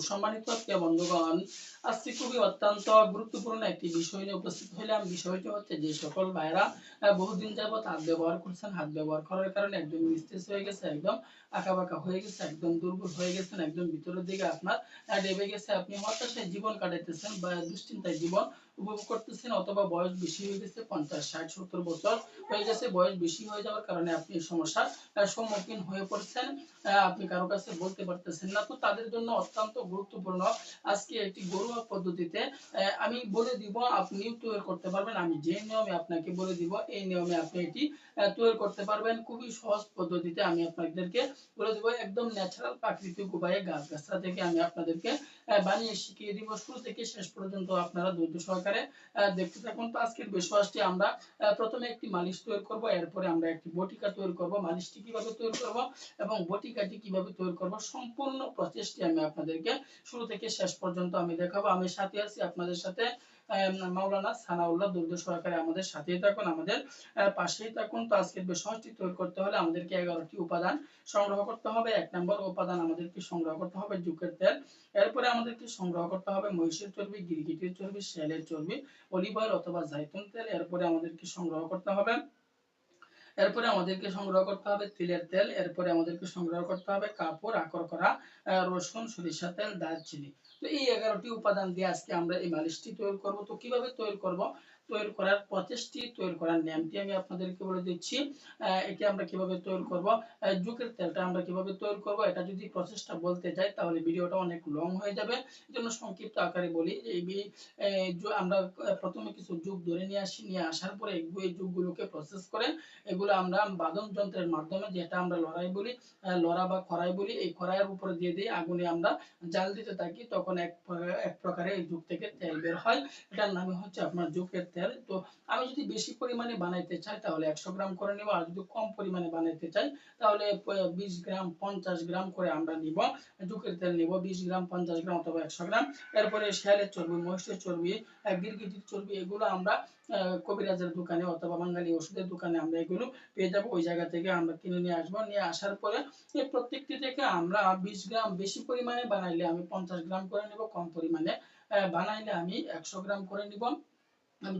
সম্মানিত প্রিয় বন্ধুগণ, আজকে খুবই অত্যন্ত গুরুত্বপূর্ণ একটি বিষয় নিয়ে উপস্থিত হইলাম। বিষয়টি হচ্ছে যে সকল ভাইরা বহুদিন যাবত হাত ব্যবহার করছেন। হাত ব্যবহার করার কারণে একদম নিস্তেজ হয়ে গেছে, একদম আঁকাবাঁকা হয়ে গেছে, একদম দুর্বল হয়ে গেছেন, একদম ভিতরের দিকে আপনার ডেবে গেছে। আপনি হতাশায় জীবন কাটাইতেছেন বা দুশ্চিন্তায় জীবন উপভোগ করতেছেন, অথবা বয়স বেশি হয়ে গেছে, পঞ্চাশ, ষাট, সত্তর বছর হয়ে গেছে। বয়স বেশি হয়ে যাওয়ার কারণে আপনি সমস্যার সম্মুখীন হয়ে পড়ছেন। আপনি কারও কাছে বলতে পারতেছেন না। তো তাদের জন্য অত্যন্ত গুরুত্বপূর্ণ আজকে একটি ঘরোয়া পদ্ধতিতে আমি বলে দিব, আপনি তৈরি করতে পারবেন। আমি যে নিয়মে আপনাকে বলে দিব, এই নিয়মে আপনি এটি তৈরি করতে পারবেন। খুবই সহজ পদ্ধতিতে আমি আপনাদেরকে বলে দিব, একদম ন্যাচারাল প্রাকৃতিক উপায়ে গাছ গাছরা থেকে আমি আপনাদেরকে বানিয়ে শিখিয়ে দিব। শুরু থেকে শেষ পর্যন্ত আপনারা ধৈর্য সহকারে দেখতে থাকুন। তো আজকের বিষয়টি আমরা প্রথমে একটি মালিশ তৈরি করব, এরপরে আমরা একটি বটিকা তৈরি করব। মালিশটি কীভাবে তৈরি করব এবং বটিকাটি কীভাবে তৈরি করব, সম্পূর্ণ প্রচেষ্টি আমি আপনাদেরকে শুরু থেকে শেষ পর্যন্ত আমি দেখাবো। আমি সাথে আছি আপনাদের সাথে মাওলানা সানাউল্লাহ দুর্দ সহকারে আমাদের সাথেই থাকুন, আমাদের পাশেই থাকুন। তো আজকের বিষয়টি তৈরি করতে হলে আমাদেরকে এগারোটি উপাদান সংগ্রহ করতে হবে। এক নম্বর উপাদান আমাদেরকে সংগ্রহ করতে হবে জুকের তেল। এরপরে আমাদেরকে সংগ্রহ করতে হবে মহিষের চর্বি, গিরগিটির চর্বি, শেলের চর্বি, অলিভ অথবা জাইতুন তেল। এরপরে আমাদেরকে সংগ্রহ করতে হবে এরপরে আমাদেরকে সংগ্রহ করতে হবে তিলের তেল, এরপরে আমাদেরকে সংগ্রহ করতে হবে কাপড় আকর করা রসুন, সরিষা তেল, দারচিনি। তো এই এগারোটি উপাদান দিয়ে আজকে আমরা এই মালিশটি তৈরি করব। তো কীভাবে তৈরি করব? তৈরি করার প্রচেষ্টি তৈরি করার নিয়মটি আমি আপনাদেরকে বলে দিচ্ছি। এটি আমরা কীভাবে তৈরি করব? জুকের তেলটা আমরা কীভাবে তৈরি করব? এটা যদি প্রসেসটা বলতে যাই, তাহলে ভিডিওটা অনেক লং হয়ে যাবে। এজন্য সংক্ষিপ্ত আকারে বলি, এই আমরা প্রথমে কিছু যুগ ধরে নিয়ে আসি, নিয়ে আসার পরে এই- যুগগুলোকে প্রসেস করে, এগুলো আমরা বাদন যন্ত্রের মাধ্যমে, যেটা আমরা লড়াই বলি লড়া বা খড়াই বলি, এই খড়াইয়ের উপরে দিয়ে দিয়ে আগুনে আমরা জাল দিতে থাকি, তখন এক এক প্রকারে যুগ থেকে তেল বের হয়। এটার নাম হচ্ছে আপনার যুগের তেল তো আমি যদি বেশি পরিমাণে বানাইতে চাই তাহলে একশো গ্রাম করে নেব, আর যদি কম পরিমাণে বানাইতে চাই তাহলে বিশ গ্রাম, পঞ্চাশ গ্রাম করে আমরা নিব। যুগের তেল নিব, বিশ গ্রাম, পঞ্চাশ গ্রাম অথবা একশো গ্রাম। এরপরে শিয়ালের চর্বি, মহিষের চর্বি গিরগিটির চর্বি, এগুলো আমরা কবিরাজের দোকানে অথবা বাঙালি ওষুধের দোকানে আমরা এগুলো পেয়ে যাব। ওই জায়গা থেকে আমরা কিনে নিয়ে আসব। নিয়ে আসার পরে এই প্রত্যেকটি থেকে আমরা বিশ গ্রাম বেশি পরিমাণে বানাইলে আমি পঞ্চাশ গ্রাম করে নিব, কম পরিমাণে বানাইলে আমি একশো গ্রাম করে নিব।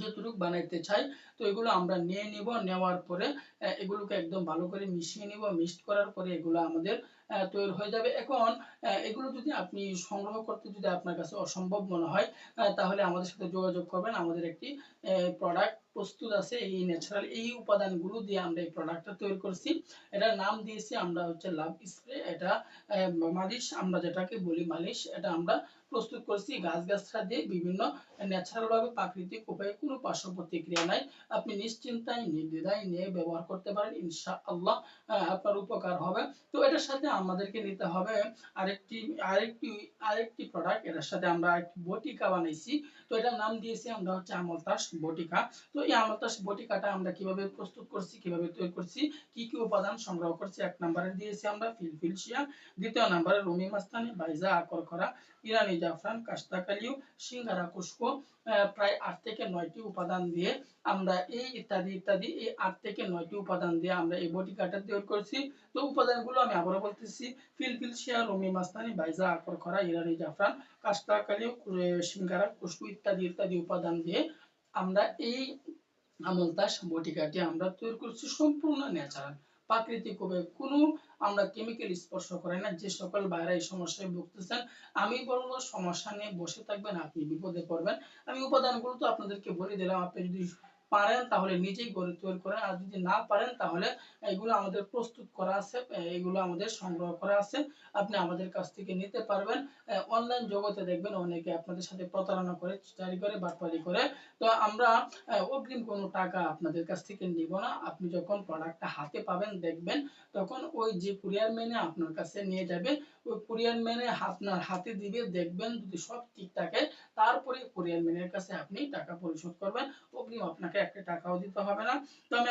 যতটুকু বানাইতে চাই, তো এগুলো আমরা নিয়ে নিব, নেওয়ার পরে এগুলোকে একদম ভালো করে মিশিয়ে নিব, মিক্সড করার পরে এগুলো আমাদের তৈরি হয়ে যাবে। এখন এগুলো যদি আপনি সংগ্রহ করতে যদি আপনার কাছে অসম্ভব মনে হয় তাহলে আমাদের সাথে যোগাযোগ করবেন। আমাদের একটি প্রোডাক্ট প্রস্তুত আছে এই ন্যাচারাল এই উপাদানগুলো দিয়ে আমরা এই প্রোডাক্টটা তৈরি করছি। এটার নাম দিয়েছি আমরা হচ্ছে লাভ স্প্রে এটা মালিশ আমরা যেটাকে বলি মালিশ এটা আমরা প্রস্তুত করছি। গাছ গাছরা দিয়ে বিভিন্ন ন্যাচারাল ভাবে প্রাকৃতিক উপায়ে কোনো পার্শ্ব প্রতিক্রিয়া নাই। আপনি নিশ্চিন্তায় নির্দ্বিধায় নিয়ে ব্যবহার করতে পারেন। ইনশাআল্লাহ আহ, আপনার উপকার হবে। তো এটার সাথে আমাদেরকে নিতে হবে আরেকটি আরেকটি আরেকটি প্রোডাক্ট এটার সাথে আমরা একটি বটিকা বানাইছি। তো এটার নাম দিয়েছি আমরা হচ্ছে আমলতাস বটিকা। তো এই আমলতাস বটিকাটা আমরা কীভাবে প্রস্তুত করছি, কীভাবে তৈরি করছি, কি কি উপাদান সংগ্রহ করছি, এক নম্বরে দিয়েছি আমরা ফিলফিলশিয়া দ্বিতীয় নম্বরে রুমি মাস্তানি, বাইজা, আকর করা ইরানি জাফরান কাস্তাকালিউ সিঙ্গারা কুস্কো প্রায় আট থেকে নয়টি উপাদান দিয়ে আমরা এই ইত্যাদি ইত্যাদি, এই আট থেকে নয়টি উপাদান দিয়ে আমরা এই বটিকাটা তৈরি করছি। তো উপাদানগুলো আমি আবারও বলতেছি ফিলফিলশিয়া রুমি মাস্তানি, বাইজা, আকর করা, ইরানি জাফরান কাস্তাকালিউ সিঙ্গারা কুস্কো ইত্যাদি ইত্যাদি উপাদান দিয়ে আমরা এই আমলতাস বটিকাটি আমরা তৈরি করছি সম্পূর্ণ ন্যাচারাল, প্রাকৃতিক উপায়ে কোনো আমরা কেমিক্যাল স্পর্শ করাই না, যে সকল বাইরে এই সমস্যায় ভুগতেছেন, আমি বলব সমস্যা নিয়ে বসে থাকবেন, আপনি বিপদে পড়বেন। আমি উপাদানগুলো তো আপনাদেরকে বলে দিলাম, আপনি যদি পারেন, তাহলে নিজেই গড়ে তৈরি করেন। আর যদি না পারেন, তাহলে এগুলো আমাদের প্রস্তুত করা আছে, এগুলো আমাদের সংগ্রহ করা আছে। আপনি আমাদের কাছ থেকে নিতে পারবেন। অনলাইন জগতে দেখবেন অনেকে আপনাদের সাথে প্রতারণা করে জারি করে, বাটপারি করে। তো আমরা অগ্রিম কোনো টাকা আপনাদের কাছ থেকে নিব না। আপনি যখন প্রোডাক্টটা হাতে পাবেন, দেখবেন, তখন ওই যে কুরিয়ার ম্যানে আপনার কাছে নিয়ে যাবে। ওই কুরিয়ার ম্যানে আপনার হাতে দিবে, দেখবেন যদি সব ঠিক থাকে, তারপরে কুরিয়ার ম্যানের কাছে আপনি টাকা পরিশোধ করবেন। অগ্রিম আপনাকে একটা টাকাও দিতে হবে না। তো আমি